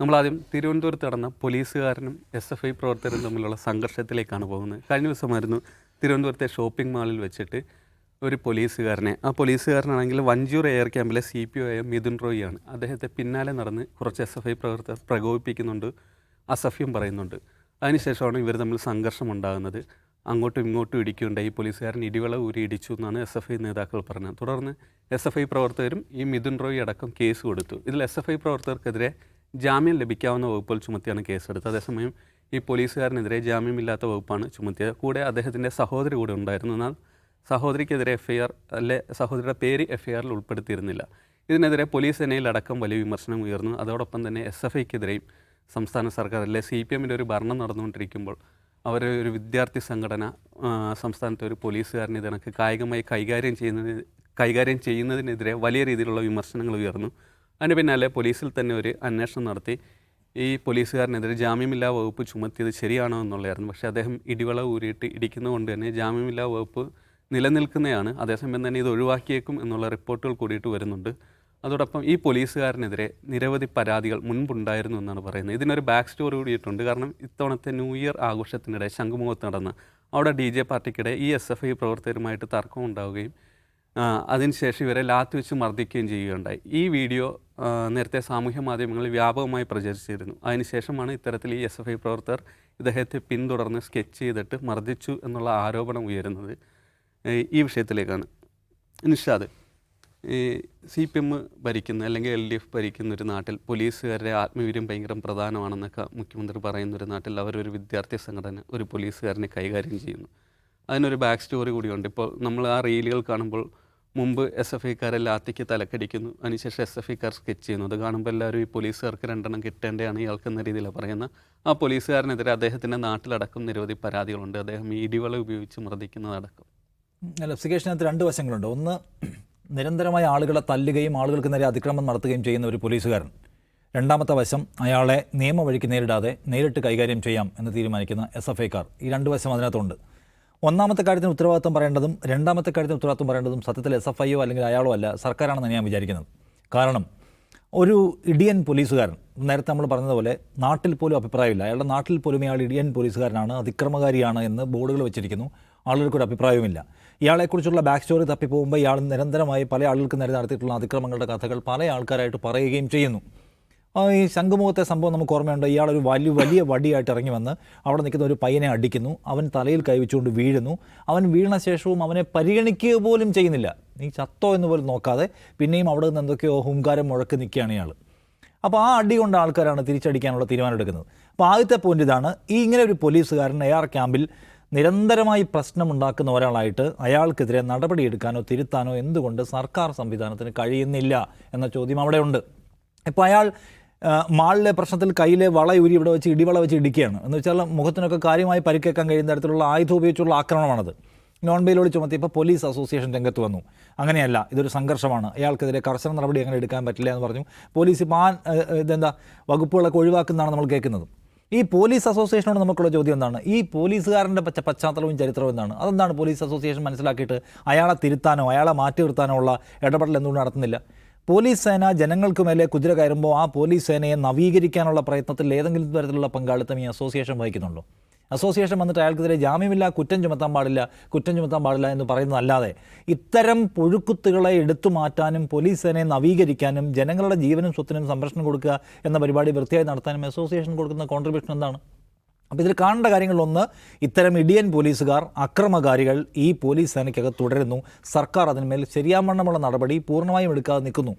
നമ്മളാദ്യം തിരുവനന്തപുരത്ത് നടന്ന പോലീസുകാരനും എസ് എഫ് ഐ പ്രവർത്തകരും തമ്മിലുള്ള സംഘർഷത്തിലേക്കാണ് പോകുന്നത്. കഴിഞ്ഞ ദിവസമായിരുന്നു തിരുവനന്തപുരത്തെ ഷോപ്പിംഗ് മാളിൽ വെച്ചിട്ട് ഒരു പോലീസുകാരനെ. ആ പോലീസുകാരനാണെങ്കിൽ വഞ്ചൂർ എയർ ക്യാമ്പിലെ സി പി ഒ ആയ മിഥുൻ റോയിയാണ് അദ്ദേഹത്തെ പിന്നാലെ നടന്ന് കുറച്ച് എസ് എഫ് ഐ പ്രവർത്തകർ പ്രകോപിപ്പിക്കുന്നുണ്ട് അസഫ്യം പറയുന്നുണ്ട്. അതിനുശേഷമാണ് ഇവർ തമ്മിൽ സംഘർഷം ഉണ്ടാകുന്നത് അങ്ങോട്ടും ഇങ്ങോട്ടും ഇടിക്കുകയുണ്ടായി ഈ പോലീസുകാരൻ ഇടിവള ഊരി ഇടിച്ചു എന്നാണ് എസ് എഫ് ഐ നേതാക്കൾ പറഞ്ഞത്. തുടർന്ന് എസ് എഫ് ഐ പ്രവർത്തകരും ഈ മിഥുൻ റോയി അടക്കം കേസ് കൊടുത്തു. ഇതിൽ എസ് എഫ് ഐ പ്രവർത്തകർക്കെതിരെ ജാമ്യം ലഭിക്കാവുന്ന വകുപ്പുകൾ ചുമത്തിയാണ് കേസെടുത്തത്. അതേസമയം ഈ പോലീസുകാരനെതിരെ ജാമ്യമില്ലാത്ത വകുപ്പാണ് ചുമത്തിയത്. കൂടെ അദ്ദേഹത്തിന്റെ സഹോദരി കൂടെ ഉണ്ടായിരുന്നു. എന്നാൽ സഹോദരിക്കെതിരെ എഫ് ഐ ആർ അല്ലെ സഹോദരിയുടെ പേര് എഫ് ഐ ആറിൽ ഉൾപ്പെടുത്തിയിരുന്നില്ല. ഇതിനെതിരെ പോലീസ് സേനയിലടക്കം വലിയ വിമർശനം ഉയർന്നു. അതോടൊപ്പം തന്നെ എസ് എഫ് ഐക്കെതിരെയും സംസ്ഥാന സർക്കാർ അല്ലെ സി പി എമ്മിന്റെ ഒരു ഭരണം നടന്നുകൊണ്ടിരിക്കുമ്പോൾ അവർ ഒരു വിദ്യാർത്ഥി സംഘടന സംസ്ഥാനത്തെ ഒരു പോലീസുകാരനെ ഇതിനൊക്കെ കായികമായി കൈകാര്യം ചെയ്യുന്നതിന് കൈകാര്യം ചെയ്യുന്നതിനെതിരെ വലിയ രീതിയിലുള്ള വിമർശനങ്ങൾ ഉയർന്നു. അതിന് പിന്നാലെ പോലീസിൽ തന്നെ ഒരു അന്വേഷണം നടത്തി. ഈ പോലീസുകാരനെതിരെ ജാമ്യമില്ലാ വകുപ്പ് ചുമത്തിയത് ശരിയാണോ എന്നുള്ളതായിരുന്നു. പക്ഷേ അദ്ദേഹം ഇടിവള ഊരിയിട്ട് ഇടിക്കുന്നതുകൊണ്ട് തന്നെ ജാമ്യമില്ലാ വകുപ്പ് നിലനിൽക്കുന്നതാണ്. അതേസമയം തന്നെ ഇത് ഒഴിവാക്കിയേക്കും എന്നുള്ള റിപ്പോർട്ടുകൾ കൂടിയിട്ട് വരുന്നുണ്ട്. അതോടൊപ്പം ഈ പോലീസുകാരനെതിരെ നിരവധി പരാതികൾ മുൻപുണ്ടായിരുന്നു എന്നാണ് പറയുന്നത്. ഇതിനൊരു ബാക്ക് സ്റ്റോറി കൂടിയിട്ടുണ്ട്. കാരണം ഇത്തവണത്തെ ന്യൂ ഇയർ ആഘോഷത്തിനിടെ ശംഖുമുഖത്ത് നടന്ന അവിടെ ഡി ജെ പാർട്ടിക്കിടെ ഈ എസ് എഫ് ഐ പ്രവർത്തകരുമായിട്ട് തർക്കം ഉണ്ടാവുകയും ആ, അതിനുശേഷം ഇവരെ ലാത്തി വെച്ച് മർദ്ദിക്കുകയും ചെയ്യുകയുണ്ടായി. ഈ വീഡിയോ നേരത്തെ സാമൂഹ്യ മാധ്യമങ്ങളിൽ വ്യാപകമായി പ്രചരിച്ചിരുന്നു. അതിനുശേഷമാണ് ഇത്തരത്തിൽ ഈ എസ് എഫ് ഐ പ്രവർത്തകർ ഇദ്ദേഹത്തെ പിന്തുടർന്ന് സ്കെച്ച് ചെയ്തിട്ട് മർദ്ദിച്ചു എന്നുള്ള ആരോപണം ഉയരുന്നത് ഈ വിഷയത്തിലേക്കാണ്. നിഷാദ് ഈ സി പി എം ഭരിക്കുന്ന അല്ലെങ്കിൽ എൽ ഡി എഫ് ഭരിക്കുന്ന ഒരു നാട്ടിൽ പോലീസുകാരുടെ ആത്മവീര്യം ഭയങ്കര പ്രധാനമാണെന്നൊക്കെ മുഖ്യമന്ത്രി പറയുന്ന ഒരു നാട്ടിൽ അവരൊരു വിദ്യാർത്ഥി സംഘടന ഒരു പോലീസുകാരനെ കൈകാര്യം ചെയ്യുന്നു. അതിനൊരു ബാക്ക് സ്റ്റോറി കൂടിയുണ്ട്. ഇപ്പോൾ നമ്മൾ ആ റീലുകൾ കാണുമ്പോൾ മുമ്പ് എസ് എഫ് ഐക്കാരെല്ലാം ലാത്തിക്ക് തലക്കടിക്കുന്നു. അതിനുശേഷം എസ് എഫ് ഐക്കാർ സ്കെച്ച് ചെയ്യുന്നു. അത് കാണുമ്പോൾ എല്ലാവരും ഈ പോലീസുകാർക്ക് രണ്ടെണ്ണം കിട്ടേണ്ടതാണ് ഇയാൾക്ക് എന്ന രീതിയിലാണ് പറയുന്ന ആ പോലീസുകാരനെതിരെ അദ്ദേഹത്തിന്റെ നാട്ടിലടക്കം നിരവധി പരാതികളുണ്ട്. അദ്ദേഹം ഇടിവള ഉപയോഗിച്ച് മർദ്ദിക്കുന്നതടക്കം. അല്ല എപ്സിക്കേഷനകത്ത് രണ്ട് വശങ്ങളുണ്ട്. ഒന്ന് നിരന്തരമായ ആളുകളെ തല്ലുകയും ആളുകൾക്ക് നേരെ അതിക്രമം നടത്തുകയും ചെയ്യുന്ന ഒരു പോലീസുകാരൻ. രണ്ടാമത്തെ വശം അയാളെ നിയമവഴിക്ക് നേരിടാതെ നേരിട്ട് കൈകാര്യം ചെയ്യാം എന്ന് തീരുമാനിക്കുന്ന എസ് എഫ് ഐക്കാർ ഈ രണ്ട് വശം അതിനകത്തുണ്ട്. ഒന്നാമത്തെ കാര്യത്തിന് ഉത്തരവാദിത്വം പറയേണ്ടതും രണ്ടാമത്തെ കാര്യത്തിന് ഉത്തരവാദിത്വം പറയേണ്ടതും സത്യത്തിൽ എസ് എഫ് ഐയോ അല്ലെങ്കിൽ അയാളോ അല്ല സർക്കാരാണെന്ന് ഞാൻ വിചാരിക്കുന്നത്. കാരണം ഒരു ഇഡിയൻ പോലീസുകാരൻ നേരത്തെ നമ്മൾ പറഞ്ഞതുപോലെ നാട്ടിൽ പോലും അഭിപ്രായമില്ല. അയാളുടെ നാട്ടിൽ പോലും ഇയാൾ ഇഡിയൻ പോലീസുകാരനാണ് അതിക്രമകാരിയാണ് എന്ന് ബോർഡുകൾ വെച്ചിരിക്കുന്നു. ആളുകൾക്ക് ഒരു അഭിപ്രായവുമില്ല. ഇയാളെക്കുറിച്ചുള്ള ബാക്ക് സ്റ്റോറി തപ്പിപ്പോകുമ്പോൾ ഇയാൾ നിരന്തരമായി പല ആളുകൾക്ക് നേരെ നടത്തിയിട്ടുള്ള അതിക്രമങ്ങളുടെ കഥകൾ പല ആൾക്കാരായിട്ട് പറയുകയും ചെയ്യുന്നു. ഈ ശംഖുമുഖത്തെ സംഭവം നമുക്ക് ഓർമ്മയുണ്ട്? ഇയാളൊരു വലിയ വലിയ വടിയായിട്ട് ഇറങ്ങി വന്ന് അവിടെ നിൽക്കുന്ന ഒരു പയ്യനെ അടിക്കുന്നു. അവൻ തലയിൽ കൈവച്ചുകൊണ്ട് വീഴുന്നു. അവൻ വീണ ശേഷവും അവനെ പരിഗണിക്കുക പോലും ചെയ്യുന്നില്ല. നീ ചത്തോ എന്ന് പോലും നോക്കാതെ പിന്നെയും അവിടെ നിന്ന് എന്തൊക്കെയോ ഹുങ്കാരം മുഴക്ക് നിൽക്കുകയാണ് ഇയാൾ. അപ്പോൾ ആ അടി കൊണ്ട് ആൾക്കാരാണ് തിരിച്ചടിക്കാനുള്ള തീരുമാനം എടുക്കുന്നത്. അപ്പോൾ ആദ്യത്തെ പോയിന്റ് ഇതാണ് ഈ ഇങ്ങനെ ഒരു പോലീസുകാരൻ എ ആർ ക്യാമ്പിൽ നിരന്തരമായി പ്രശ്നമുണ്ടാക്കുന്ന ഒരാളായിട്ട് അയാൾക്കെതിരെ നടപടിയെടുക്കാനോ തിരുത്താനോ എന്തുകൊണ്ട് സർക്കാർ സംവിധാനത്തിന് കഴിയുന്നില്ല എന്ന ചോദ്യം അവിടെയുണ്ട്. ഇപ്പോൾ അയാൾ മാളിലെ പ്രശ്നത്തിൽ കയ്യിലെ വളയൂരി ഇവിടെ വെച്ച് ഇടിവള വെച്ച് ഇടിക്കുകയാണ്. എന്ന് വെച്ചാൽ മുഖത്തിനൊക്കെ കാര്യമായി പരിക്കേക്കാൻ കഴിയുന്ന തരത്തിലുള്ള ആയുധം ഉപയോഗിച്ചുള്ള ആക്രമണമാണത്. നോൺ ബെയിലോട് ചുമത്തിയപ്പോൾ പോലീസ് അസോസിയേഷൻ രംഗത്ത് വന്നു. അങ്ങനെയല്ല ഇതൊരു സംഘർഷമാണ്. അയാൾക്കെതിരെ കർശന നടപടി അങ്ങനെ എടുക്കാൻ പറ്റില്ല എന്ന് പറഞ്ഞു. പോലീസ് ഇപ്പോൾ ആ ഇതെന്താ വകുപ്പുകളൊക്കെ ഒഴിവാക്കുന്നതാണ് നമ്മൾ കേൾക്കുന്നത്. ഈ പോലീസ് അസോസിയേഷനോട് നമുക്കുള്ള ചോദ്യം എന്താണ്? ഈ പോലീസുകാരന്റെ പച്ച പശ്ചാത്തലവും ചരിത്രവും എന്താണ്? അതെന്താണ് പോലീസ് അസോസിയേഷൻ മനസ്സിലാക്കിയിട്ട് അയാളെ തിരുത്താനോ അയാളെ മാറ്റി നിർത്താനോ ഉള്ള ഇടപെടൽ എന്തുകൊണ്ട് നടത്തുന്നില്ല? പോലീസ് സേന ജനങ്ങൾക്ക് മേലെ കുതിര കയറുമ്പോൾ ആ പോലീസ് സേനയെ നവീകരിക്കാനുള്ള പ്രയത്നത്തിൽ ഏതെങ്കിലും തരത്തിലുള്ള പങ്കാളിത്തം ഈ അസോസിയേഷൻ വഹിക്കുന്നുണ്ടോ? അസോസിയേഷൻ വന്നിട്ട് അയാൾക്കെതിരെ ജാമ്യമില്ല കുറ്റം ചുമത്താൻ പാടില്ല കുറ്റം ചുമത്താൻ പാടില്ല എന്ന് പറയുന്നതല്ലാതെ ഇത്തരം പുഴുക്കുത്തുകളെ എടുത്തു മാറ്റാനും പോലീസ് സേനയെ നവീകരിക്കാനും ജനങ്ങളുടെ ജീവനും സ്വത്തിനും സംരക്ഷണം കൊടുക്കുക എന്ന പരിപാടി വൃത്തിയായി നടത്താനും അസോസിയേഷൻ കൊടുക്കുന്ന കോൺട്രിബ്യൂഷൻ എന്താണ്? അപ്പോൾ ഇതിൽ കാണേണ്ട കാര്യങ്ങളിലൊന്ന് ഇത്തരം ഇടിയൻ പോലീസുകാർ അക്രമകാരികൾ ഈ പോലീസ് സേനയ്ക്കകത്ത് തുടരുന്നു. സർക്കാർ അതിന്മേൽ ശരിയാമണ്ണമുള്ള നടപടി പൂർണമായും എടുക്കാതെ നിൽക്കുന്നു.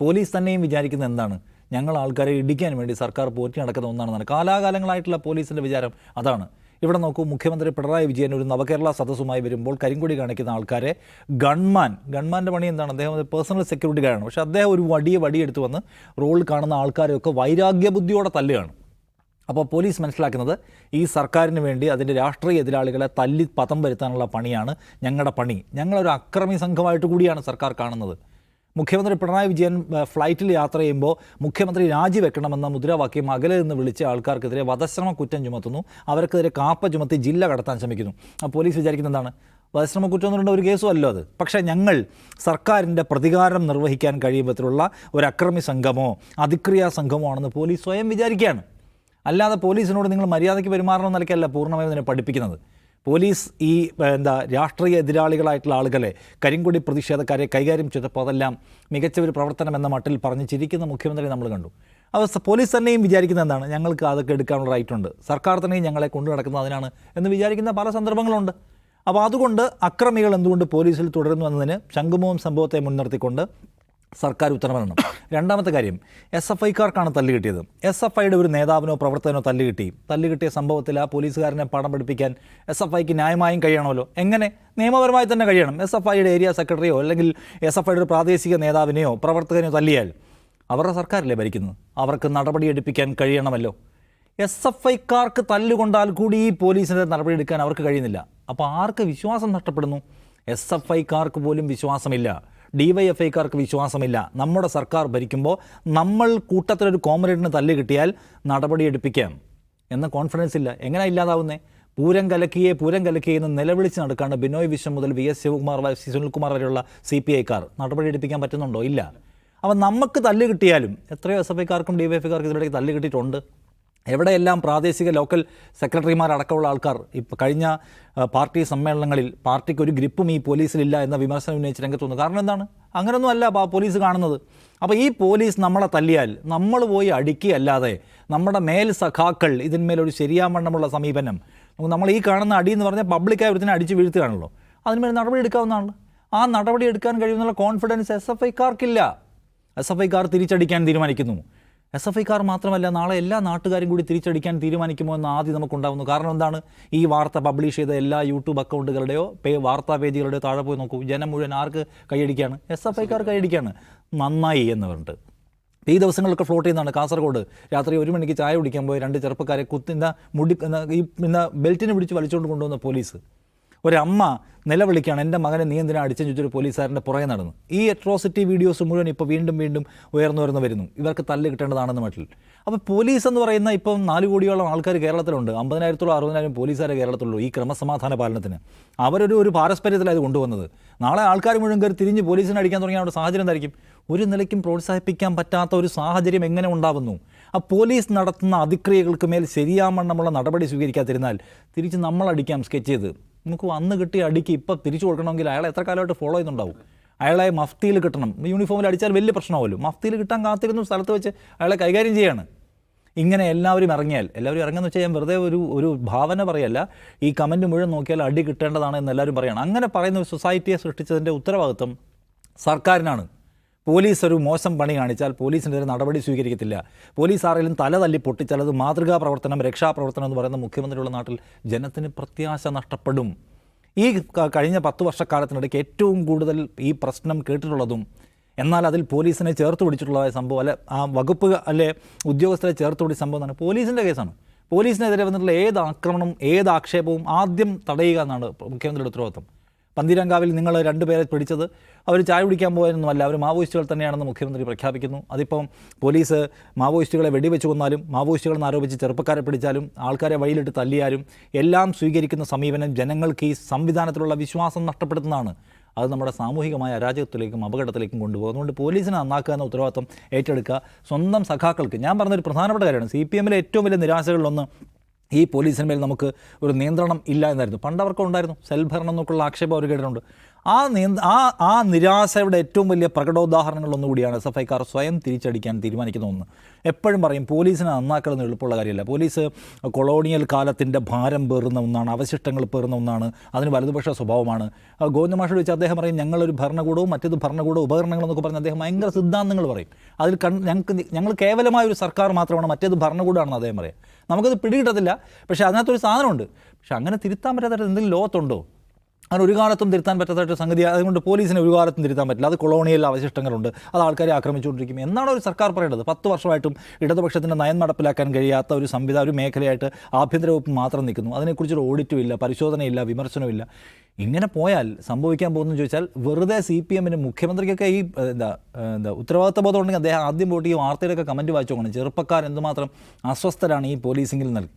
പോലീസ് തന്നെയും വിചാരിക്കുന്നത് എന്താണ്? ഞങ്ങൾ ആൾക്കാരെ ഇടിക്കാൻ വേണ്ടി സർക്കാർ പോറ്റി നടക്കുന്ന ഒന്നാണെന്നാണ്. കാലാകാലങ്ങളായിട്ടുള്ള പോലീസിന്റെ വിചാരം അതാണ്. ഇവിടെ നോക്കൂ മുഖ്യമന്ത്രി പിണറായി വിജയൻ ഒരു നവകേരള സദസ്സുമായി വരുമ്പോൾ കരിങ്കൊടി കാണിക്കുന്ന ആൾക്കാരെ ഗൺമാൻ ഗൺമാന്റെ പണി എന്താണ്? അദ്ദേഹം പേഴ്സണൽ സെക്യൂരിറ്റി ഗാർഡാണ് പക്ഷേ അദ്ദേഹം ഒരു വടിയെ വടിയെടുത്ത് വന്ന് റോളിൽ കാണുന്ന ആൾക്കാരെയൊക്കെ വൈരാഗ്യബുദ്ധിയോടെ തല്ലുകയാണ്. അപ്പോൾ പോലീസ് മനസ്സിലാക്കുന്നത് ഈ സർക്കാരിന് വേണ്ടി അതിന്റെ രാഷ്ട്രീയ എതിരാളികളെ തല്ലി പതം വരുത്താനുള്ള പണിയാണ് ഞങ്ങളുടെ പണി. ഞങ്ങളൊരു അക്രമി സംഘമായിട്ട് കൂടിയാണ് സർക്കാർ കാണുന്നത്. മുഖ്യമന്ത്രി പിണറായി വിജയൻ ഫ്ലൈറ്റിൽ യാത്ര ചെയ്യുമ്പോൾ മുഖ്യമന്ത്രി രാജിവെക്കണമെന്ന മുദ്രാവാക്യം അകലെ നിന്ന് വിളിച്ച ആൾക്കാർക്കെതിരെ വധശ്രമ കുറ്റം ചുമത്തുന്നു. അവർക്കെതിരെ കാപ്പ ചുമത്തി ജില്ല കടത്താൻ ശ്രമിക്കുന്നു. ആ പോലീസ് വിചാരിക്കുന്നത് എന്താണ്? വധശ്രമ കുറ്റം എന്ന് ഒരു കേസും അല്ലോ അത്? പക്ഷേ ഞങ്ങൾ സർക്കാരിന്റെ പ്രതികാരം നിർവഹിക്കാൻ കഴിയുമ്പോഴത്തിലുള്ള ഒരു അക്രമി സംഘമോ അതിക്രിയാ സംഘമോ ആണെന്ന് പോലീസ് സ്വയം വിചാരിക്കുകയാണ്. അല്ലാതെ പോലീസിനോട് നിങ്ങൾ മര്യാദയ്ക്ക് പെരുമാറണം നിലയ്ക്കല്ല പൂർണമായും ഇതിനെ പഠിപ്പിക്കുന്നത്. പോലീസ് ഈ എന്താ രാഷ്ട്രീയ എതിരാളികളായിട്ടുള്ള ആളുകളെ കരിങ്കൊടി പ്രതിഷേധക്കാരെ കൈകാര്യം ചെയ്തപ്പോൾ അതെല്ലാം മികച്ച ഒരു പ്രവർത്തനം എന്ന മട്ടിൽ പറഞ്ഞ് ചിരിക്കുന്ന മുഖ്യമന്ത്രി നമ്മൾ കണ്ടു. അപ്പോൾ പോലീസ് തന്നെയും വിചാരിക്കുന്നത് എന്താണ്? ഞങ്ങൾക്ക് അതൊക്കെ എടുക്കാനുള്ള റൈറ്റ് ഉണ്ട്. സർക്കാർ തന്നെയും ഞങ്ങളെ കൊണ്ടു നടക്കുന്നത് അതിനാണ് എന്ന് വിചാരിക്കുന്ന പല സന്ദർഭങ്ങളുണ്ട്. അപ്പോൾ അതുകൊണ്ട് അക്രമികൾ എന്തുകൊണ്ട് പോലീസിൽ തുടരുന്നു എന്നതിന് ശംഖുമവും സംഭവത്തെ മുൻനിർത്തിക്കൊണ്ട് സർക്കാർ ഉത്തരവരണം രണ്ടാമത്തെ കാര്യം എസ് എഫ് ഐക്കാർക്കാണ് തല്ല് കിട്ടിയത്. എസ് എഫ് ഐയുടെ ഒരു നേതാവിനോ പ്രവർത്തകനോ തല്ല് കിട്ടി. തല്ല് കിട്ടിയ സംഭവത്തിൽ ആ പോലീസുകാരനെ പാഠം പഠിപ്പിക്കാൻ എസ് എഫ് ഐക്ക് ന്യായമായും കഴിയണമല്ലോ. എങ്ങനെ? നിയമപരമായി തന്നെ കഴിയണം. എസ് എഫ് ഐയുടെ ഏരിയ സെക്രട്ടറിയോ അല്ലെങ്കിൽ എസ് എഫ് ഐയുടെ ഒരു പ്രാദേശിക നേതാവിനെയോ പ്രവർത്തകനെയോ തല്ലിയാൽ അവരുടെ സർക്കാരല്ലേ ഭരിക്കുന്നത്? അവർക്ക് നടപടിയെടുപ്പിക്കാൻ കഴിയണമല്ലോ. എസ് എഫ് ഐക്കാർക്ക് തല്ലുകൊണ്ടാൽ കൂടി ഈ പോലീസിന്റെ നടപടിയെടുക്കാൻ അവർക്ക് കഴിയുന്നില്ല. അപ്പോൾ ആർക്ക് വിശ്വാസം നഷ്ടപ്പെടുന്നു? എസ് എഫ് ഐക്കാർക്ക് പോലും വിശ്വാസമില്ല. ഡി വൈ എഫ് ഐക്കാർക്ക് വിശ്വാസമില്ല. നമ്മുടെ സർക്കാർ ഭരിക്കുമ്പോൾ നമ്മൾ കൂട്ടത്തിലൊരു കോമ്രേഡിന് തല്ല് കിട്ടിയാൽ നടപടിയെടുപ്പിക്കാം എന്ന കോൺഫിഡൻസ് ഇല്ല. എങ്ങനെ ഇല്ലാതാവുന്നേ? പൂരം കലക്കിയെ പൂരം കലക്കിയെ എന്ന് നിലവിളിച്ച് നടക്കാണ് ബിനോയ് വിശ്വം മുതൽ വി എസ് ശിവകുമാർ സുനിൽകുമാർ വരെയുള്ള സി പി ഐക്കാർ. നടപടിയെടുപ്പിക്കാൻ പറ്റുന്നുണ്ടോ? ഇല്ല. അപ്പം നമുക്ക് തല്ല് കിട്ടിയാലും എത്രയോ എസ് എഫ് ഐക്കാർക്കും ഡി വൈ എഫ് ഐക്കാർക്കും ഇതിലേക്ക് തല്ല് കിട്ടിയിട്ടുണ്ട്. എവിടെയെല്ലാം പ്രാദേശിക ലോക്കൽ സെക്രട്ടറിമാരടക്കമുള്ള ആൾക്കാർ? ഇപ്പോൾ കഴിഞ്ഞ പാർട്ടി സമ്മേളനങ്ങളിൽ പാർട്ടിക്ക് ഒരു ഗ്രിപ്പും ഈ പോലീസിലില്ല എന്ന വിമർശനം ഉന്നയിച്ച് രംഗത്ത് വന്നു. കാരണം എന്താണ്? അങ്ങനെയൊന്നും അല്ല പോലീസ് കാണുന്നത്. അപ്പോൾ ഈ പോലീസ് നമ്മളെ തല്ലിയാൽ നമ്മൾ പോയി അടിക്കുകയല്ലാതെ നമ്മുടെ മേൽ സഖാക്കൾ ഇതിന്മേലൊരു ശരിയാവണ്ണമുള്ള സമീപനം നമ്മൾ ഈ കാണുന്ന അടി എന്ന് പറഞ്ഞാൽ പബ്ലിക്കായി ഒരുത്തിനെ അടിച്ച് വീഴ്ത്തുകയാണല്ലോ. അതിന്മേൽ നടപടി എടുക്കാവുന്നതാണ്. ആ നടപടി എടുക്കാൻ കഴിയുമെന്നുള്ള കോൺഫിഡൻസ് എസ് എഫ് ഐക്കാർക്കില്ല എസ് എഫ് ഐക്കാർ തിരിച്ചടിക്കാൻ തീരുമാനിക്കുന്നു. എസ് എഫ് ഐക്കാർ മാത്രമല്ല നാളെ എല്ലാ നാട്ടുകാരും കൂടി തിരിച്ചടിക്കാൻ തീരുമാനിക്കുമോ എന്ന് ആദ്യം നമുക്കുണ്ടാകുന്നു കാരണം എന്താണ്? ഈ വാർത്ത പബ്ലിഷ് ചെയ്ത എല്ലാ യൂട്യൂബ് അക്കൗണ്ടുകളുടെയോ പേ വാർത്താ പേജുകളുടെയോ താഴെ പോയി നോക്കൂ. ജനം മുഴുവൻ ആർക്ക് കൈയടിക്കുകയാണ് എസ് എഫ് ഐക്കാർ കൈയടിക്കുകയാണ് നന്നായി എന്ന് പറഞ്ഞിട്ട് ഈ ദിവസങ്ങളൊക്കെ ഫ്ലോട്ട് ചെയ്യുന്നതാണ് കാസർഗോഡ്. രാത്രി ഒരു മണിക്ക് ചായ കുടിക്കാൻ പോയി രണ്ട് ചെറുപ്പക്കാരെ കുത്തി എന്താ മുടി ഈ എന്താ ബെൽറ്റിനെ പിടിച്ച് വലിച്ചുകൊണ്ട് കൊണ്ടുവന്ന പോലീസ്. ഒരമ്മ നിലവിളിക്കുകയാണ് എന്റെ മകനെ നിയന്ത്രണം അടിച്ചു ചോദിച്ചൊരു പോലീസുകാരന്റെ പുറകെ നടന്നു? ഈ അട്രോസിറ്റി വീഡിയോസ് മുഴുവൻ ഇപ്പോൾ വീണ്ടും വീണ്ടും ഉയർന്നു ഉയർന്നു വരുന്നു. ഇവർക്ക് തല്ല് കിട്ടേണ്ടതാണെന്ന് മട്ടിൽ. അപ്പോൾ പോലീസ് എന്ന് പറയുന്ന ഇപ്പം നാല് കോടിയോളം ആൾക്കാർ കേരളത്തിലുണ്ട്. അമ്പതിനായിരത്തോളം അറുപതിനായിരം പോലീസുകാരെ കേരളത്തിലുള്ളൂ ഈ ക്രമസമാധാന പാലനത്തിന്. അവരൊരു ഒരു പാരസ്പര്യത്തിലായത് കൊണ്ടുവന്നത്. നാളെ ആൾക്കാർ മുഴുവൻ കയറി തിരിഞ്ഞ് പോലീസിനെ അടിക്കാൻ തുടങ്ങിയ അവിടെ സാഹചര്യം എന്തായിരിക്കും? ഒരു നിലയ്ക്കും പ്രോത്സാഹിപ്പിക്കാൻ പറ്റാത്ത ഒരു സാഹചര്യം എങ്ങനെ ഉണ്ടാവുന്നു? ആ പോലീസ് നടത്തുന്ന അതിക്രിയകൾക്ക് മേൽ ശരിയാമണ്ണമുള്ള നടപടി സ്വീകരിക്കാതിരുന്നാൽ തിരിച്ച് നമ്മളടിക്കാം സ്കെച്ച് ചെയ്ത്. നമുക്ക് വന്ന് കിട്ടിയ അടിക്ക് ഇപ്പം തിരിച്ചു കൊടുക്കണമെങ്കിൽ അയാൾ എത്ര കാലമായിട്ട് ഫോളോ ചെയ്യുന്നുണ്ടാവും? അയാളെ മഫ്തിയിൽ കിട്ടണം. യൂണിഫോമിൽ അടിച്ചാൽ വലിയ പ്രശ്നമാവുമല്ലോ മഫ്തിയിൽ കിട്ടാൻ കാത്തിരുന്ന സ്ഥലത്ത് വെച്ച് അയാളെ കൈകാര്യം ചെയ്യാണ്. ഇങ്ങനെ എല്ലാവരും ഇറങ്ങിയാൽ എല്ലാവരും ഇറങ്ങുന്ന വെച്ചാൽ ഞാൻ വെറുതെ ഒരു ഒരു ഭാവന പറയല്ല. ഈ കമന്റ് മുഴുവൻ നോക്കിയാൽ അടി കിട്ടേണ്ടതാണ് എന്ന് എല്ലാവരും പറയണം. അങ്ങനെ പറയുന്ന ഒരു സൊസൈറ്റിയെ സൃഷ്ടിച്ചതിന്റെ ഉത്തരവാദിത്വം സർക്കാരിനാണ്. പോലീസ് ഒരു മോശം പണി കാണിച്ചാൽ പോലീസിനെതിരെ നടപടി സ്വീകരിക്കത്തില്ല. പോലീസ് ആരെങ്കിലും തല തല്ലി പൊട്ടിച്ചാൽ അത് മാതൃകാ പ്രവർത്തനം രക്ഷാപ്രവർത്തനം എന്ന് പറയുന്ന മുഖ്യമന്ത്രിയുള്ള നാട്ടിൽ ജനത്തിന് പ്രത്യാശ നഷ്ടപ്പെടും. ഈ കഴിഞ്ഞ പത്ത് വർഷക്കാലത്തിനിടയ്ക്ക് ഏറ്റവും കൂടുതൽ ഈ പ്രശ്നം കേട്ടിട്ടുള്ളതും എന്നാൽ അതിൽ പോലീസിനെ ചേർത്ത് പിടിച്ചിട്ടുള്ളതായ സംഭവം അല്ലെ ആ വകുപ്പ് അല്ലെ ഉദ്യോഗസ്ഥരെ ചേർത്ത് പിടിച്ച സംഭവം എന്നാണ് പോലീസിന്റെ കേസാണ്. പോലീസിനെതിരെ വന്നിട്ടുള്ള ഏത് ആക്രമണവും ഏത് ആക്ഷേപവും ആദ്യം തടയുക എന്നാണ് മുഖ്യമന്ത്രിയുടെ ഉത്തരവാദിത്വം. പന്തീരങ്കാവിൽ നിങ്ങൾ രണ്ടുപേരെ പിടിച്ചത്. അവർ ചായ കുടിക്കാൻ പോയതൊന്നുമല്ല അവർ മാവോയിസ്റ്റുകൾ തന്നെയാണെന്ന് മുഖ്യമന്ത്രി പ്രഖ്യാപിക്കുന്നു. അതിപ്പം പോലീസ് മാവോയിസ്റ്റുകളെ വെടിവെച്ച് കൊന്നാലും മാവോയിസ്റ്റുകളെന്ന് ആരോപിച്ച് ചെറുപ്പക്കാരെ പിടിച്ചാലും ആൾക്കാരെ വഴിയിലിട്ട് തല്ലിയാലും എല്ലാം സ്വീകരിക്കുന്ന സമീപനം ജനങ്ങൾക്ക് ഈ സംവിധാനത്തിലുള്ള വിശ്വാസം നഷ്ടപ്പെടുത്തുന്നതാണ്. അത് നമ്മുടെ സാമൂഹികമായ അരാജകത്തിലേക്കും അപകടത്തിലേക്കും കൊണ്ടുപോകും. അതുകൊണ്ട് പോലീസിനെ നന്നാക്കുക എന്ന ഉത്തരവാദിത്വം ഏറ്റെടുക്കുക സ്വന്തം സഖാക്കൾക്ക്. ഞാൻ പറഞ്ഞൊരു പ്രധാനപ്പെട്ട കാര്യമാണ്. സി പി എമ്മിലെ ഏറ്റവും വലിയ നിരാശകളിലൊന്ന് ഈ പോലീസിന്മേൽ നമുക്ക് ഒരു നിയന്ത്രണം ഇല്ല എന്നായിരുന്നു. പണ്ട് അവർക്കുണ്ടായിരുന്നു. സെൽഭരണം എന്നൊക്കെയുള്ള ആക്ഷേപം അവർ കേട്ടിട്ടുണ്ട്. ആ ആ ആ നിരാശയുടെ ഏറ്റവും വലിയ പ്രകടോദാഹരണങ്ങളിലൊന്നുകൂടിയാണ് എസ് എഫ് ഐക്കാർ സ്വയം തിരിച്ചടിക്കാൻ തീരുമാനിക്കുന്ന ഒന്ന്. എപ്പോഴും പറയും പോലീസിനെ നന്നാക്കണമെന്ന് എളുപ്പമുള്ള കാര്യമല്ല. പോലീസ് കൊളോണിയൽ കാലത്തിന്റെ ഭാരം പേറുന്ന ഒന്നാണ് അവശിഷ്ടങ്ങൾ പേറുന്ന ഒന്നാണ് അതിന് വലതുപക്ഷ സ്വഭാവമാണ്. ഗോവിന്ദമാഷോട് വെച്ച് അദ്ദേഹം പറയും ഞങ്ങളൊരു ഭരണകൂടവും മറ്റേത് ഭരണകൂടവും ഉപകരണങ്ങളെന്നൊക്കെ പറഞ്ഞ് അദ്ദേഹം ഭയങ്കര സിദ്ധാന്തങ്ങൾ പറയും. അതിൽ കൺ ഞങ്ങൾക്ക് ഞങ്ങൾ കേവലമായ ഒരു സർക്കാർ മാത്രമാണ് മറ്റേത് ഭരണകൂടമാണെന്ന് അദ്ദേഹം പറയാം നമുക്കത് പിടികിട്ടത്തില്ല പക്ഷേ അതിനകത്തൊരു സാധനമുണ്ട്. പക്ഷേ അങ്ങനെ തിരുത്താൻ പറ്റാത്ത എന്തെങ്കിലും ലോകത്തുണ്ടോ? അങ്ങനെ ഒരു കാലത്തും തിരുത്താൻ പറ്റാത്ത സംഗതി അതുകൊണ്ട് പോലീസിനെ ഒരു കാലത്തും തിരുത്താൻ പറ്റില്ല. അത് കൊളോണിയൽ അവശിഷ്ടങ്ങളുണ്ട്. അത് ആൾക്കാരെ ആക്രമിച്ചുകൊണ്ടിരിക്കും. എന്നാണ് ഒരു സർക്കാർ പറയേണ്ടത്. പത്ത് വർഷമായിട്ടും ഇടതുപക്ഷത്തിന്റെ നയം നടപ്പിലാക്കാൻ കഴിയാത്ത ഒരു സംവിധാന ഒരു മേഖലയായിട്ട് ആഭ്യന്തര വകുപ്പ് മാത്രം നിൽക്കുന്നു. അതിനെക്കുറിച്ചൊരു ഓഡിറ്റും ഇല്ല പരിശോധനയില്ല വിമർശനമില്ല ഇങ്ങനെ പോയാൽ സംഭവിക്കാൻ പോകുന്നു ചോദിച്ചാൽ വെറുതെ സി പി എമ്മിന് മുഖ്യമന്ത്രിക്കൊക്കെ ഈ എന്താ എന്താ ഉത്തരവാദിത്ത ബോധം ഉണ്ടെങ്കിൽ അദ്ദേഹം ആദ്യം പോയിട്ട് ഈ വാർത്തയിലൊക്കെ കമന്റ് വായിച്ചു നോക്കണം. ചെറുപ്പക്കാർ എന്തുമാത്രം അസ്വസ്ഥരാണ് ഈ പോലീസിംഗിൽ നൽകി.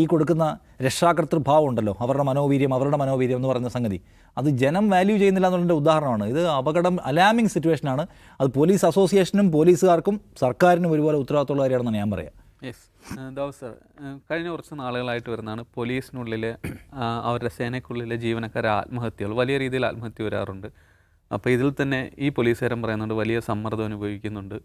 ഈ കൊടുക്കുന്ന രക്ഷാകർത്തൃഭാവം ഉണ്ടല്ലോ അവരുടെ മനോവീര്യം അവരുടെ മനോവീര്യം എന്ന് പറയുന്ന സംഗതി. അത് ജനം വാല്യൂ ചെയ്യുന്നില്ല എന്നുള്ളതിന്റെ ഉദാഹരണമാണ്. ഇത് അപകടം അലാമിങ് സിറ്റുവേഷനാണ് അത് പോലീസ് അസോസിയേഷനും പോലീസുകാർക്കും സർക്കാരിനും ഒരുപോലെ ഉത്തരവാദിത്തമുള്ള കാര്യമാണെന്ന് ഞാൻ പറയാം. യെസ് ദോസർ സർ കഴിഞ്ഞ കുറച്ച് നാളുകളായിട്ട് വരുന്നതാണ് പോലീസിനുള്ളിൽ അവരുടെ സേനയ്ക്കുള്ളിലെ ജീവനക്കാരെ ആത്മഹത്യകൾ. വലിയ രീതിയിൽ ആത്മഹത്യ വരാറുണ്ട്. അപ്പോൾ ഇതിൽ തന്നെ ഈ പോലീസുകാരൻ പറയുന്നുണ്ട് വലിയ സമ്മർദ്ദം അനുഭവിക്കുന്നുണ്ട്.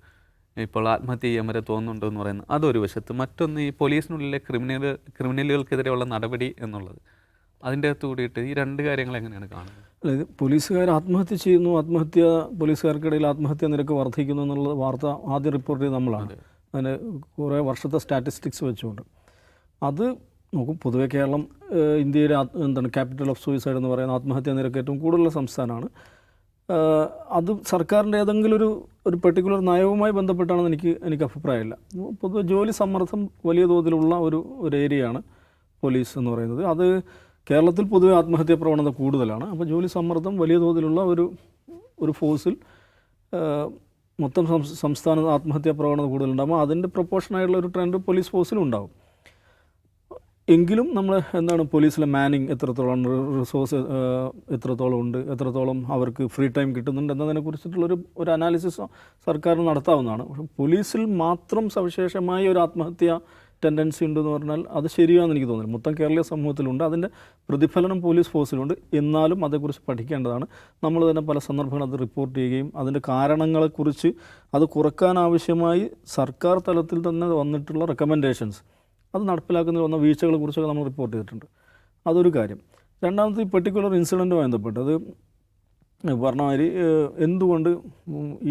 ഇപ്പോൾ ആത്മഹത്യ ചെയ്യാൻ വരെ തോന്നുന്നുണ്ട് എന്ന് പറയുന്നത് അതൊരു വശത്ത്. മറ്റൊന്ന് ഈ പോലീസിനുള്ളിലെ ക്രിമിനൽ ക്രിമിനലുകൾക്കെതിരെയുള്ള നടപടി എന്നുള്ളത്. അതിന്റെ അകത്ത് കൂടിയിട്ട് ഈ രണ്ട് കാര്യങ്ങൾ എങ്ങനെയാണ് കാണുന്നത്? അല്ല, ഇത് പോലീസുകാർ ആത്മഹത്യ ചെയ്യുന്നു. ആത്മഹത്യ പോലീസുകാർക്കിടയിൽ ആത്മഹത്യ നിരക്ക് വർദ്ധിക്കുന്നു എന്നുള്ള വാർത്ത ആദ്യം റിപ്പോർട്ട് ചെയ്ത് നമ്മളാണ്. അതിന് കുറേ വർഷത്തെ സ്റ്റാറ്റിസ്റ്റിക്സ് വെച്ചുകൊണ്ട്. അത് നോക്കും പൊതുവെ കേരളം ഇന്ത്യയിലെ എന്താണ് ക്യാപിറ്റൽ ഓഫ് സൂയിസൈഡ് എന്ന് പറയുന്ന ആത്മഹത്യാ നിരക്ക് ഏറ്റവും കൂടുതലുള്ള സംസ്ഥാനമാണ്. അത് സർക്കാരിന്റെ ഏതെങ്കിലും ഒരു ഒരു പെർട്ടിക്കുലർ നയവുമായി ബന്ധപ്പെട്ടാണെന്ന് എനിക്ക് എനിക്ക് അഭിപ്രായമില്ല. പൊതുവെ ജോലി സമ്മർദ്ദം വലിയ തോതിലുള്ള ഒരു ഒരു ഏരിയയാണ് പോലീസ് എന്ന് പറയുന്നത്. അത് കേരളത്തിൽ പൊതുവെ ആത്മഹത്യാ പ്രവണത കൂടുതലാണ്. അപ്പോൾ ജോലി സമ്മർദ്ദം വലിയ തോതിലുള്ള ഒരു ഒരു ഫോഴ്സിൽ മൊത്തം സംസ് സംസ്ഥാന ആത്മഹത്യാ പ്രവണത കൂടുതലുണ്ടാകുമ്പോൾ അതിന്റെ പ്രൊപ്പോർഷനായിട്ടുള്ള ഒരു ട്രെൻഡ് പോലീസ് ഫോഴ്സിലും ഉണ്ടാവും. എങ്കിലും നമ്മൾ എന്താണ് പോലീസിലെ മാനിങ് എത്രത്തോളം റിസോഴ്സ് എത്രത്തോളം ഉണ്ട് എത്രത്തോളം അവർക്ക് ഫ്രീ ടൈം കിട്ടുന്നുണ്ട് എന്നതിനെ കുറിച്ചിട്ടുള്ളൊരു ഒരു അനാലിസിസ് സർക്കാർ നടത്താവുന്നതാണ്. പക്ഷേ പോലീസിൽ മാത്രം സവിശേഷമായ ഒരു ആത്മഹത്യ ടെൻഡൻസി ഉണ്ടെന്ന് പറഞ്ഞാൽ അത് ശരിയാണെന്ന് എനിക്ക് തോന്നുന്നു മൊത്തം കേരളീയ സമൂഹത്തിലുണ്ട്. അതിന്റെ പ്രതിഫലനം പോലീസ് ഫോഴ്സിലുണ്ട്. എന്നാലും അതേക്കുറിച്ച് പഠിക്കേണ്ടതാണ്. നമ്മൾ തന്നെ പല സന്ദർഭങ്ങളിൽ അത് റിപ്പോർട്ട് ചെയ്യുകയും അതിന്റെ കാരണങ്ങളെക്കുറിച്ച് അത് കുറക്കാനാവശ്യമായി സർക്കാർ തലത്തിൽ തന്നെ വന്നിട്ടുള്ള റെക്കമെൻഡേഷൻസ് അത് നടപ്പിലാക്കുന്നതിൽ വന്ന വീഴ്ചകളെ കുറിച്ചൊക്കെ നമ്മൾ റിപ്പോർട്ട് ചെയ്തിട്ടുണ്ട്. അതൊരു കാര്യം. രണ്ടാമത്തെ ഈ പെർട്ടിക്കുലർ ഇൻസിഡന്റുമായി ബന്ധപ്പെട്ട് അത് പറഞ്ഞമാതിരി എന്തുകൊണ്ട്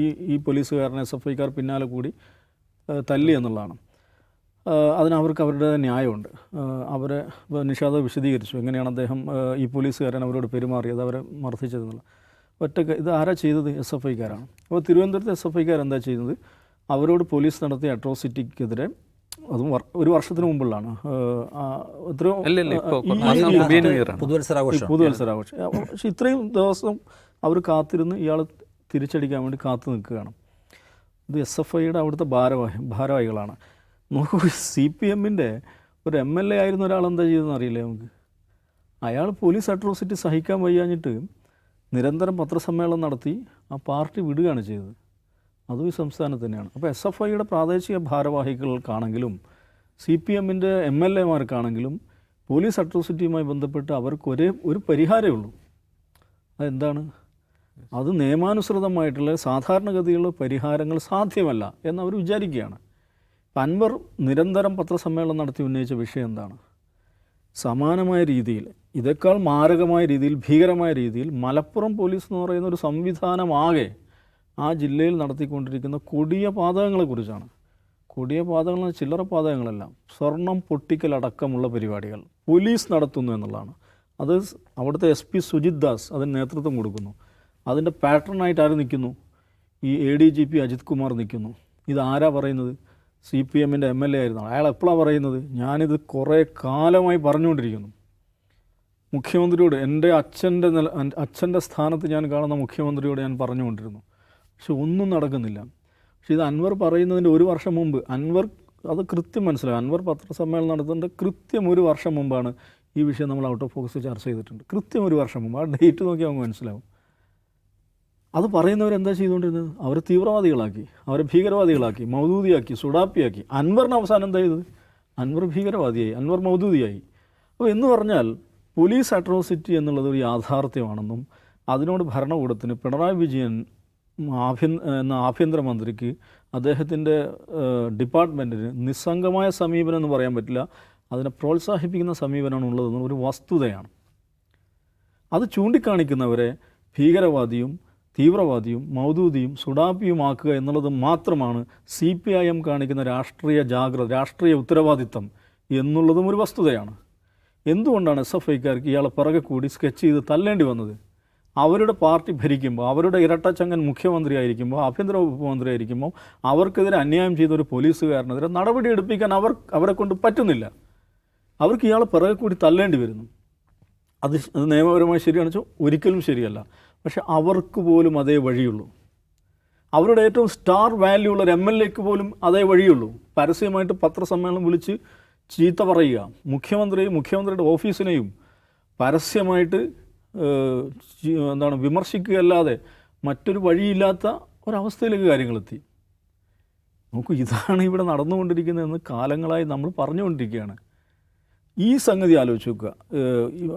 ഈ ഈ പോലീസുകാരനെ എസ് എഫ് ഐക്കാർ പിന്നാലെ കൂടി തല്ലി എന്നുള്ളതാണ്. അതിനവർക്ക് അതിന് അവരുടെ ന്യായമുണ്ട്. അവരെ നിഷാദ് വിശദീകരിച്ചു. എങ്ങനെയാണ് അദ്ദേഹം ഈ പോലീസുകാരൻ അവരോട് പെരുമാറിയത് അവരെ മർദ്ദിച്ചതെന്നുള്ള ഒറ്റ ഇത് ആരാ ചെയ്തത്? എസ് എഫ് ഐക്കാരാണ്. അപ്പോൾ തിരുവനന്തപുരത്ത് എസ് എഫ് ഐക്കാർ എന്താ ചെയ്യുന്നത്? അവരോട് പോലീസ് നടത്തിയ അട്രോസിറ്റിക്കെതിരെ അതും ഒരു വർഷത്തിന് മുമ്പുള്ളതാണ്. എത്രയോ പുതുവത്സരാഘോഷം. പുതുവത്സരാഘോഷം. പക്ഷെ ഇത്രയും ദിവസം അവർ കാത്തിരുന്ന് ഇയാൾ തിരിച്ചടിക്കാൻ വേണ്ടി കാത്തു നിൽക്കുകയാണ്. ഇത് എസ് എഫ് ഐയുടെ അവിടുത്തെ ഭാരവാഹി ഭാരവാഹികളാണ്. നോക്കൂ സി പി എമ്മിന്റെ ഒരു എം എൽ എ ആയിരുന്ന ഒരാൾ എന്താ ചെയ്തതെന്ന് അറിയില്ലേ നമുക്ക്? അയാൾ പോലീസ് അട്രോസിറ്റി സഹിക്കാൻ വയ്യാഞ്ഞിട്ട് നിരന്തരം പത്രസമ്മേളനം നടത്തി ആ പാർട്ടി വിടുകയാണ് ചെയ്തത്. അതും ഈ സംസ്ഥാനത്ത് തന്നെയാണ്. അപ്പോൾ എസ് എഫ് ഐയുടെ പ്രാദേശിക ഭാരവാഹികൾക്കാണെങ്കിലും സി പി എമ്മിന്റെ എം എൽ എമാർക്കാണെങ്കിലും പോലീസ് അട്രോസിറ്റിയുമായി ബന്ധപ്പെട്ട് അവർക്ക് ഒരേ ഒരു പരിഹാരമേ ഉള്ളൂ. അതെന്താണ്? അത് നിയമാനുസൃതമായിട്ടുള്ള സാധാരണഗതിയിലുള്ള പരിഹാരങ്ങൾ സാധ്യമല്ല എന്ന് വിചാരിക്കുകയാണ്. അൻവർ നിരന്തരം പത്രസമ്മേളനം നടത്തി ഉന്നയിച്ച വിഷയം എന്താണ്? സമാനമായ രീതിയിൽ ഇതേക്കാൾ മാരകമായ രീതിയിൽ ഭീകരമായ രീതിയിൽ മലപ്പുറം പോലീസ് എന്ന് പറയുന്ന ഒരു സംവിധാനമാകെ ആ ജില്ലയിൽ നടത്തിക്കൊണ്ടിരിക്കുന്ന കൊടിയ പാതകങ്ങളെക്കുറിച്ചാണ്. കൊടിയ പാതകൾ ചില്ലറ പാതകങ്ങളല്ല സ്വർണം പൊട്ടിക്കലടക്കമുള്ള പരിപാടികൾ പോലീസ് നടത്തുന്നു എന്നുള്ളതാണ്. അത് അവിടുത്തെ എസ് പി സുജിത് ദാസ് അതിന് നേതൃത്വം കൊടുക്കുന്നു. അതിന്റെ പാറ്റേണായിട്ട് ആര് നിൽക്കുന്നു? ഈ A D G P Ajith Kumar നിൽക്കുന്നു. ഇത് ആരാ പറയുന്നത്? സി പി എമ്മിന്റെ എം എൽ എ ആയിരുന്നു? അയാൾ എപ്പോഴാണ് പറയുന്നത്? ഞാനിത് കുറേ കാലമായി പറഞ്ഞുകൊണ്ടിരിക്കുന്നു. മുഖ്യമന്ത്രിയോട് എന്റെ അച്ഛന്റെ നില അച്ഛന്റെ സ്ഥാനത്ത് ഞാൻ കാണുന്ന മുഖ്യമന്ത്രിയോട് ഞാൻ പറഞ്ഞുകൊണ്ടിരുന്നു. പക്ഷെ ഒന്നും നടക്കുന്നില്ല. പക്ഷെ ഇത് അൻവർ പറയുന്നതിന്റെ ഒരു വർഷം മുമ്പ് അൻവർ അത് കൃത്യം മനസ്സിലാവും അൻവർ പത്രസമ്മേളനം നടത്തുന്നതിന്റെ കൃത്യം ഒരു വർഷം മുമ്പാണ് ഈ വിഷയം നമ്മൾ ഔട്ട് ഓഫ് ഫോക്കസ് ചർച്ച ചെയ്തിട്ടുണ്ട്. കൃത്യം ഒരു വർഷം മുമ്പ്. ആ ഡേറ്റ് നോക്കിയാൽ നമുക്ക് മനസ്സിലാവും. അത് പറയുന്നവർ എന്താ ചെയ്തുകൊണ്ടിരുന്നത്? അവരെ തീവ്രവാദികളാക്കി അവരെ ഭീകരവാദികളാക്കി മൗദൂദിയാക്കി സുഡാപ്പിയാക്കി. അൻവറിന് അവസാനം എന്താ ചെയ്തത്? അൻവർ ഭീകരവാദിയായി അൻവർ മൗദൂദിയായി. അപ്പോൾ എന്ന് പറഞ്ഞാൽ പോലീസ് അട്രോസിറ്റി എന്നുള്ളത് ഒരു യാഥാർത്ഥ്യമാണെന്നും അതിനോട് ഭരണകൂടത്തിന് പിണറായി വിജയൻ ആഭ്യ എന്ന ആഭ്യന്തരമന്ത്രിക്ക് അദ്ദേഹത്തിന്റെ ഡിപ്പാർട്ട്മെന്റിന് നിസ്സംഗമായ സമീപനം എന്ന് പറയാൻ പറ്റില്ല. അതിനെ പ്രോത്സാഹിപ്പിക്കുന്ന സമീപനമാണ് ഉള്ളതെന്ന് ഒരു വസ്തുതയാണ്. അത് ചൂണ്ടിക്കാണിക്കുന്നവരെ ഭീകരവാദിയും തീവ്രവാദിയും മൗദൂദിയും സുഡാപ്പിയുമാക്കുക എന്നുള്ളത് മാത്രമാണ് സി പി ഐ എം കാണിക്കുന്ന രാഷ്ട്രീയ ജാഗ്രത രാഷ്ട്രീയ ഉത്തരവാദിത്തം എന്നുള്ളതും ഒരു വസ്തുതയാണ്. എന്തുകൊണ്ടാണ് എസ് എഫ് ഐക്കാർക്ക് ഇയാളെ പിറകെ കൂടി സ്കെച്ച് ചെയ്ത് തല്ലേണ്ടി വന്നത്? അവരുടെ പാർട്ടി ഭരിക്കുമ്പോൾ അവരുടെ ഇരട്ടച്ചങ്ങൻ മുഖ്യമന്ത്രി ആയിരിക്കുമ്പോൾ ആഭ്യന്തര വകുപ്പ് മന്ത്രി ആയിരിക്കുമ്പോൾ അവർക്കെതിരെ അന്യായം ചെയ്ത ഒരു പോലീസുകാരനെതിരെ നടപടി എടുപ്പിക്കാൻ അവർ അവരെ കൊണ്ട് പറ്റുന്നില്ല. അവർക്ക് ഇയാളെ പിറകെ കൂടി തല്ലേണ്ടി വരുന്നു. അത് അത് നിയമപരമായി ശരിയാണെന്ന് വെച്ചാൽ ഒരിക്കലും ശരിയല്ല. പക്ഷെ അവർക്ക് പോലും അതേ വഴിയുള്ളൂ. അവരുടെ ഏറ്റവും സ്റ്റാർ വാല്യൂ ഉള്ള ഒരു എം എൽ എക്ക് പോലും അതേ വഴിയുള്ളൂ. പരസ്യമായിട്ട് പത്രസമ്മേളനം വിളിച്ച് ചീത്ത പറയുക. മുഖ്യമന്ത്രിയും മുഖ്യമന്ത്രിയുടെ ഓഫീസിനെയും പരസ്യമായിട്ട് എന്താണ് വിമർശിക്കുകയല്ലാതെ മറ്റൊരു വഴിയില്ലാത്ത ഒരവസ്ഥയിലേക്ക് കാര്യങ്ങളെത്തി. നമുക്ക് ഇതാണ് ഇവിടെ നടന്നുകൊണ്ടിരിക്കുന്നതെന്ന് കാലങ്ങളായി നമ്മൾ പറഞ്ഞുകൊണ്ടിരിക്കുകയാണ്. ഈ സംഗതി ആലോചിച്ച് നോക്കുക.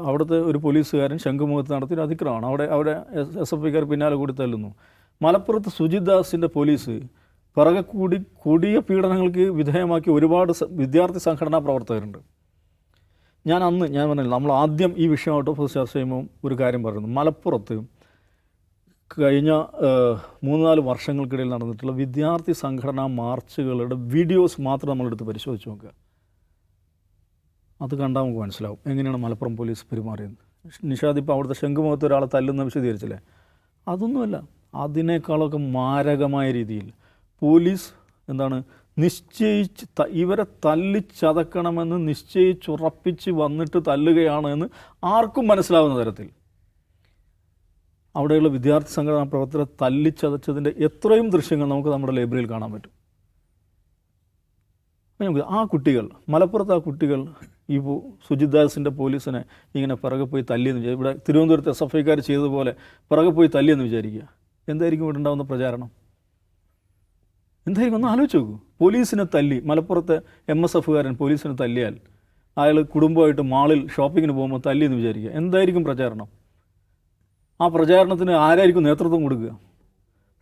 അവിടുത്തെ ഒരു പോലീസുകാരൻ ശംഖുമുഖത്ത് നടത്തിയ അതിക്രമമാണ്. അവിടെ അവിടെ എസ് എഫ് ഐക്കാർ പിന്നാലെ കൂടി തല്ലുന്നു. മലപ്പുറത്ത് സുജിത് ദാസിന്റെ പോലീസ് പിറകെ കൂടി കൊടിയ പീഡനങ്ങൾക്ക് വിധേയമാക്കി ഒരുപാട് വിദ്യാർത്ഥി സംഘടനാ പ്രവർത്തകരുണ്ട്. ഞാൻ അന്ന് ഞാൻ പറഞ്ഞില്ല നമ്മൾ ആദ്യം ഈ വിഷയമായിട്ട് ഫസ്റ്റ് ചർച്ച ചെയ്യുമ്പോൾ ഒരു കാര്യം പറയുന്നു. മലപ്പുറത്ത് കഴിഞ്ഞ മൂന്ന് നാല് വർഷങ്ങൾക്കിടയിൽ നടന്നിട്ടുള്ള വിദ്യാർത്ഥി സംഘടനാ മാർച്ചുകളുടെ വീഡിയോസ് മാത്രം നമ്മളെടുത്ത് പരിശോധിച്ച് നോക്കുക. അത് കണ്ടാൽ നമുക്ക് മനസ്സിലാവും. എങ്ങനെയാണ് മലപ്പുറം പോലീസ് പെരുമാറിയത്? നിഷാദ് ഇപ്പോൾ അവിടുത്തെ ശംഖുമുഖത്ത് ഒരാളെ തല്ലുന്ന വിശദീകരിച്ചില്ലേ? അതൊന്നുമല്ല. അതിനേക്കാളൊക്കെ മാരകമായ രീതിയിൽ പോലീസ് എന്താണ് നിശ്ചയിച്ച് ഇവരെ തല്ലിച്ചതക്കണമെന്ന് നിശ്ചയിച്ചുറപ്പിച്ച് വന്നിട്ട് തല്ലുകയാണ് എന്ന് ആർക്കും മനസ്സിലാവുന്ന തരത്തിൽ. അവിടെയുള്ള വിദ്യാർത്ഥി സംഘടനാ പ്രവർത്തകരെ തല്ലിച്ചതച്ചതിന്റെ എത്രയും ദൃശ്യങ്ങൾ നമുക്ക് നമ്മുടെ ലൈബ്രറിയിൽ കാണാൻ പറ്റും. നമുക്ക് ആ കുട്ടികൾ മലപ്പുറത്ത് ആ കുട്ടികൾ ഈ സുജിദാസിന്റെ പോലീസിനെ ഇങ്ങനെ പിറകെ പോയി തല്ലിയെന്ന് വിചാരിക്കുക ഇവിടെ തിരുവനന്തപുരത്ത് എസ് എഫ് ഐക്കാർ ചെയ്തതുപോലെ പിറകെ പോയി തല്ലിയെന്ന് വിചാരിക്കുക. എന്തായിരിക്കും ഇവിടെ ഉണ്ടാകുന്ന പ്രചാരണം? എന്തായിരിക്കും ഒന്ന് ആലോചിച്ച് നോക്കൂ. പോലീസിനെ തല്ലി മലപ്പുറത്തെ എം എസ് എഫുകാരൻ പോലീസിനെ തല്ലിയാൽ അയാൾ കുടുംബമായിട്ട് മാളിൽ ഷോപ്പിങ്ങിന് പോകുമ്പോൾ തല്ലി എന്ന് വിചാരിക്കുക. എന്തായിരിക്കും പ്രചാരണം? ആ പ്രചാരണത്തിന് ആരായിരിക്കും നേതൃത്വം കൊടുക്കുക?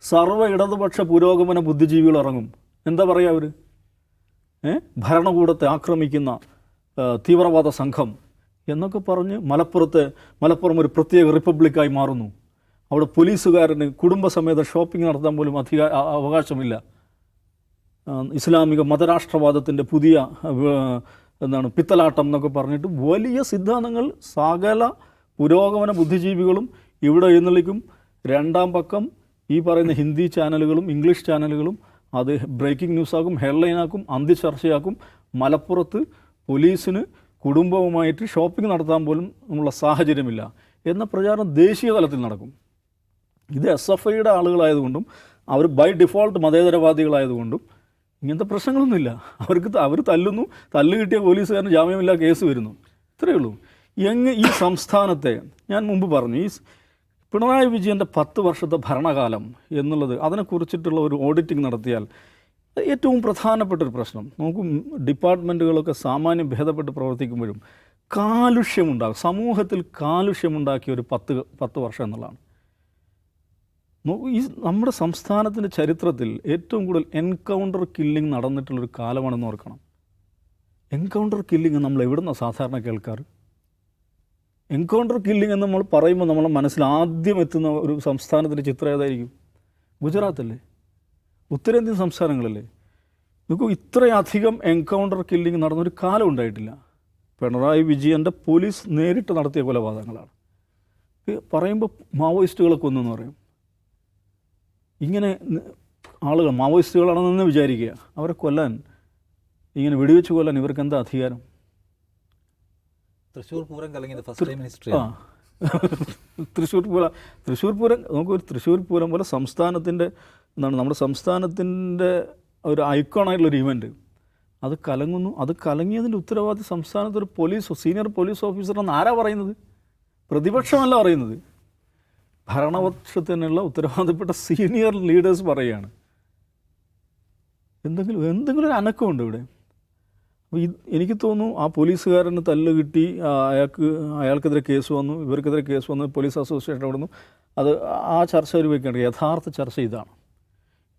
സർവ ഇടതുപക്ഷ പുരോഗമന ബുദ്ധിജീവികൾ ഇറങ്ങും. എന്താ പറയുക അവർ? ഭരണകൂടത്തെ ആക്രമിക്കുന്ന തീവ്രവാദ സംഘം എന്നൊക്കെ പറഞ്ഞ് മലപ്പുറത്ത് മലപ്പുറം ഒരു പ്രത്യേക റിപ്പബ്ലിക്കായി മാറുന്നു. അവിടെ പോലീസുകാരന് കുടുംബസമേത ഷോപ്പിംഗ് നടത്താൻ പോലും അധിക അവകാശമില്ല. ഇസ്ലാമിക മതരാഷ്ട്രവാദത്തിന്റെ പുതിയ എന്താണ് പിത്തലാട്ടം എന്നൊക്കെ പറഞ്ഞിട്ട് വലിയ സിദ്ധാന്തങ്ങൾ സകല പുരോഗമന ബുദ്ധിജീവികളും ഇവിടെ എഴുന്നള്ളിക്കും. രണ്ടാം പക്കം ഈ പറയുന്ന ഹിന്ദി ചാനലുകളും ഇംഗ്ലീഷ് ചാനലുകളും അത് ബ്രേക്കിംഗ് ന്യൂസാക്കും ഹെഡ്ലൈനാക്കും അന്ത്യചർച്ചയാക്കും. മലപ്പുറത്ത് പോലീസിന് കുടുംബവുമായിട്ട് ഷോപ്പിംഗ് നടത്താൻ പോലും ഉള്ള സാഹചര്യമില്ല എന്ന പ്രചാരണം ദേശീയ തലത്തിൽ നടക്കും. ഇത് എസ് എഫ് ഐയുടെ ആളുകളായതുകൊണ്ടും അവർ ബൈ ഡിഫോൾട്ട് മതേതരവാദികളായതുകൊണ്ടും ഇങ്ങനത്തെ പ്രശ്നങ്ങളൊന്നുമില്ല. അവർക്ക് അവർ തല്ലുന്നു. തല്ല് കിട്ടിയ പോലീസുകാരന് ജാമ്യമില്ല കേസ് വരുന്നു. ഇത്രയേ ഉള്ളൂ. എങ്ങ് ഈ സംസ്ഥാനത്തെ ഞാൻ മുമ്പ് പറഞ്ഞു ഈ പിണറായി വിജയന്റെ പത്ത് വർഷത്തെ ഭരണകാലം എന്നുള്ളത് അതിനെക്കുറിച്ചിട്ടുള്ള ഒരു ഓഡിറ്റിംഗ് നടത്തിയാൽ ഏറ്റവും പ്രധാനപ്പെട്ട ഒരു പ്രശ്നം. നമുക്ക് ഡിപ്പാർട്ട്മെന്റുകളൊക്കെ സാമാന്യം ഭേദപ്പെട്ട് പ്രവർത്തിക്കുമ്പോഴും കാലുഷ്യമുണ്ടാകും. സമൂഹത്തിൽ കാലുഷ്യമുണ്ടാക്കിയ ഒരു പത്ത് പത്ത് വർഷം എന്നുള്ളതാണ്. നോക്കൂ ഈ നമ്മുടെ സംസ്ഥാനത്തിന്റെ ചരിത്രത്തിൽ ഏറ്റവും കൂടുതൽ എൻകൗണ്ടർ കില്ലിംഗ് നടന്നിട്ടുള്ളൊരു കാലമാണെന്ന് ഓർക്കണം. എൻകൗണ്ടർ കില്ലിംഗ് നമ്മൾ എവിടെ നിന്നാണ് സാധാരണ കേൾക്കാറ്? എൻകൗണ്ടർ കില്ലിംഗ് എന്ന് നമ്മൾ പറയുമ്പോൾ നമ്മളെ മനസ്സിൽ ആദ്യം എത്തുന്ന ഒരു സംസ്ഥാനത്തിന്റെ ചിത്രം ഏതായിരിക്കും? ഗുജറാത്തല്ലേ? ഉത്തരേന്ത്യൻ സംസ്ഥാനങ്ങളല്ലേ? നോക്കൂ ഇത്രയധികം എൻകൗണ്ടർ കില്ലിംഗ് നടന്നൊരു കാലം ഉണ്ടായിട്ടില്ല. പിണറായി വിജയന്റെ പോലീസ് നേരിട്ട് നടത്തിയ കൊലപാതകങ്ങളാണ്. പറയുമ്പോൾ മാവോയിസ്റ്റുകളെ കൊന്നു എന്ന് പറയും. ഇങ്ങനെ ആളുകൾ മാവോയിസ്റ്റുകളാണെന്ന് വിചാരിക്കുക. അവരെ കൊല്ലാൻ ഇങ്ങനെ വെടിവെച്ച് കൊല്ലാൻ ഇവർക്ക് എന്താ അധികാരം? തൃശ്ശൂർ പൂരം കലങ്ങിയത് ഫസ്റ്റ് മിനിസ്റ്റർ ആ തൃശ്ശൂർ പൂരം തൃശ്ശൂർ പൂരം നമുക്കൊരു തൃശ്ശൂർ പൂരം പോലെ സംസ്ഥാനത്തിന്റെ എന്താണ് നമ്മുടെ സംസ്ഥാനത്തിന്റെ ഒരു ഐക്കോണായിട്ടുള്ള ഒരു ഇവന്റ് അത് കലങ്ങുന്നു അത് കലങ്ങിയതിന്റെ ഉത്തരവാദി സംസ്ഥാനത്തൊരു പോലീസ് സീനിയർ പോലീസ് ഓഫീസർ എന്ന് ആരാ പറയുന്നത്? പ്രതിപക്ഷമല്ല പറയുന്നത്. ഭരണപക്ഷത്തിനുള്ള ഉത്തരവാദപ്പെട്ട സീനിയർ ലീഡേഴ്സ് പറയുകയാണ്. എന്തെങ്കിലും എന്തെങ്കിലും ഒരു അനക്കമുണ്ട് ഇവിടെ. അപ്പോൾ എനിക്ക് തോന്നുന്നു ആ പോലീസുകാരന് തല്ല് കിട്ടി അയാൾക്ക് അയാൾക്കെതിരെ കേസ് വന്നു ഇവർക്കെതിരെ കേസ് വന്നു പോലീസ് അസോസിയേഷൻ അവിടുന്ന് അത് ആ ചർച്ച ഒരു വയ്ക്കേണ്ട യഥാർത്ഥ ചർച്ച ഇതാണ്.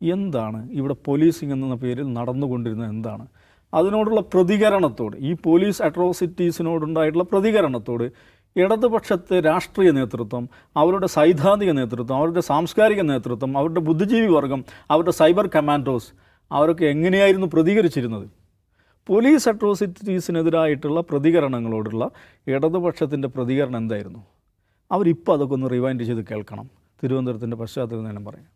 എന്താണ് ഇവിടെ പോലീസിംഗ് എന്ന പേരിൽ നടന്നുകൊണ്ടിരുന്നത് എന്താണ്? അതിനോടുള്ള പ്രതികരണത്തോട് ഈ പോലീസ് അട്രോസിറ്റീസിനോടുണ്ടായിട്ടുള്ള പ്രതികരണത്തോട് ഇടതുപക്ഷത്തെ രാഷ്ട്രീയ നേതൃത്വം അവരുടെ സൈദ്ധാന്തിക നേതൃത്വം അവരുടെ സാംസ്കാരിക നേതൃത്വം അവരുടെ ബുദ്ധിജീവി വർഗം അവരുടെ സൈബർ കമാൻഡോസ് അവരൊക്കെ എങ്ങനെയായിരുന്നു പ്രതികരിച്ചിരുന്നത്? പോലീസ് അട്രോസിറ്റീസിനെതിരായിട്ടുള്ള പ്രതികരണങ്ങളോടുള്ള ഇടതുപക്ഷത്തിന്റെ പ്രതികരണം എന്തായിരുന്നു? അവരിപ്പോൾ അതൊക്കെ ഒന്ന് റിവൈൻഡ് ചെയ്ത് കേൾക്കണം. തിരുവനന്തപുരത്തിന്റെ പശ്ചാത്തലം തന്നെ പറയാം.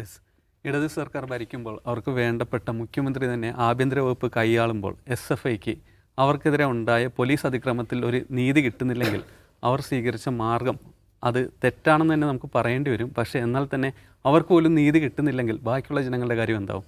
യെസ് ഇടത് സർക്കാർ ഭരിക്കുമ്പോൾ അവർക്ക് വേണ്ടപ്പെട്ട മുഖ്യമന്ത്രി തന്നെ ആഭ്യന്തര വകുപ്പ് കൈയാളുമ്പോൾ എസ് എഫ് ഐക്ക് അവർക്കെതിരെ ഉണ്ടായ പോലീസ് അതിക്രമത്തിൽ ഒരു നീതി കിട്ടുന്നില്ലെങ്കിൽ അവർ സ്വീകരിച്ച മാർഗം അത് തെറ്റാണെന്ന് തന്നെ നമുക്ക് പറയേണ്ടി വരും. പക്ഷേ എന്നാൽ തന്നെ അവർക്ക് പോലും നീതി കിട്ടുന്നില്ലെങ്കിൽ ബാക്കിയുള്ള ജനങ്ങളുടെ കാര്യം എന്താവും?